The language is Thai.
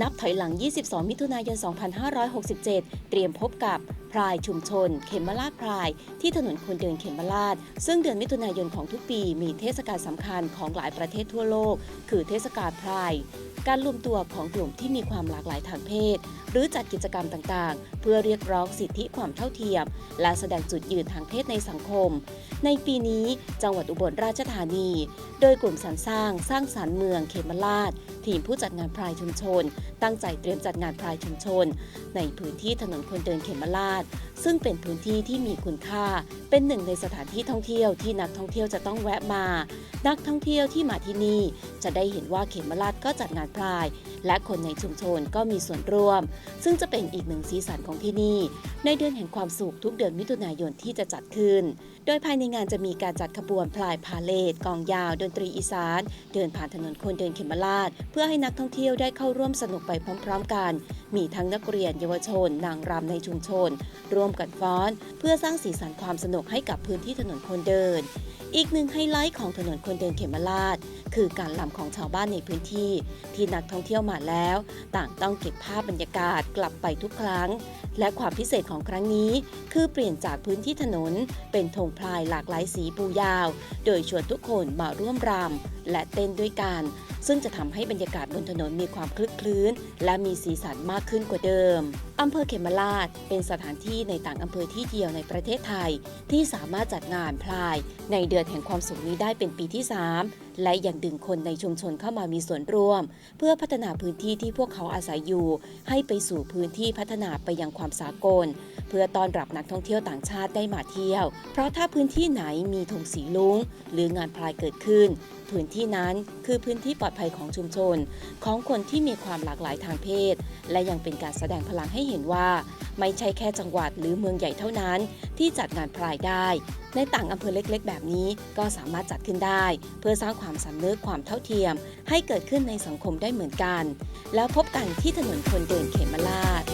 นับถอยหลัง 22 มิถุนายน 2567 เตรียมพบกับพรายชุมชน เขมราชพราย ที่ถนนคนเดินเขมราช ซึ่งเดือนมิถุนายนของทุกปีมีเทศกาลสำคัญของหลายประเทศทั่วโลก คือเทศกาลพราย การรวมตัวของกลุ่มที่มีความหลากหลายทางเพศ หรือจัดกิจกรรมต่างๆ เพื่อเรียกร้องสิทธิความเท่าเทียม และแสดงจุดยืนทางเพศในสังคม ในปีนี้จังหวัดอุบลราชธานี โดยกลุ่มสรรสร้างสร้างสรรค์เมืองเขมราช ทีมผู้จัดงานพรายชุมชน ตั้งใจเตรียมจัดงานพรายชุมชน ในพื้นที่ถนนคนเดินเขมราชซึ่งเป็นพื้นที่ที่มีคุณค่า เป็นหนึ่งในสถานที่ท่องเที่ยวที่นักท่องเที่ยวจะต้องแวะมา นักท่องเที่ยวที่มาที่นี่ จะได้เห็นว่าเขมราชก็จัดงานพราย และคนในชุมชนก็มีส่วนร่วม ซึ่งจะเป็นอีกหนึ่งสีสันของที่นี่ ในเดือนแห่งความสุขทุกเดือนมิถุนายนที่จะจัดขึ้น โดยภายในงานจะมีการจัดขบวนพลายพาเลทกองยาวดนตรีอีสาน เดินผ่านถนนคนเดินเขมราช เพื่อให้นักท่องเที่ยวได้เข้าร่วมสนุกไปพร้อม ๆ กัน มีทั้งนักเรียนเยาวชน นางรำในชุมชนร่วมกันฟ้อน เพื่อสร้างสีสันความสนุกให้กับพื้นที่ถนนคนเดิน อีกหนึ่งไฮไลท์ของถนนคนเดินเขมราช คือการลำของชาวบ้านในพื้นที่ ที่นักท่องเที่ยวมาแล้ว ต่างต้องเก็บภาพบรรยากาศกลับไปทุกครั้ง และความพิเศษของครั้งนี้ คือเปลี่ยนจากพื้นที่ถนน เป็นธงพลายหลากหลายสีปูยาว โดยชวนทุกคนมาร่วมรำ และเต้นด้วยกัน ซึ่งจะทำให้บรรยากาศบนถนนมีความคลึกคลื้น และมีสีสันมากขึ้นกว่าเดิมอำเภอเขมราชเป็นสถานที่ในต่างอำเภอที่เดียวในประเทศไทย ที่สามารถจัดงานพลายในเดือนแห่งความสุขนี้ได้เป็นปีที่ 3และยังดึงคนในชุมชนเข้ามามีส่วนร่วม เพื่อพัฒนาพื้นที่ที่พวกเขาอาศัยอยู่ ให้ไปสู่พื้นที่พัฒนาไปยังความสากล เพื่อต้อนรับนักท่องเที่ยวต่างชาติได้มาเที่ยว เพราะถ้าพื้นที่ไหนมีธงสีลุงหรืองานพลายเกิดขึ้น พื้นที่นั้นคือพื้นที่ปลอดภัยของชุมชน ของคนที่มีความหลากหลายทางเพศ และยังเป็นการแสดงพลังให้เห็นว่าไม่ใช่แค่จังหวัดหรือเมืองใหญ่เท่านั้น ที่จัดงานพลายได้ ในต่างอำเภอเล็กๆ แบบนี้ก็สามารถจัดขึ้นได้ เพื่อสร้างความสำนึกความเท่าเทียม ให้เกิดขึ้นในสังคมได้เหมือนกัน แล้วพบกันที่ถนนคนเดินเขมราช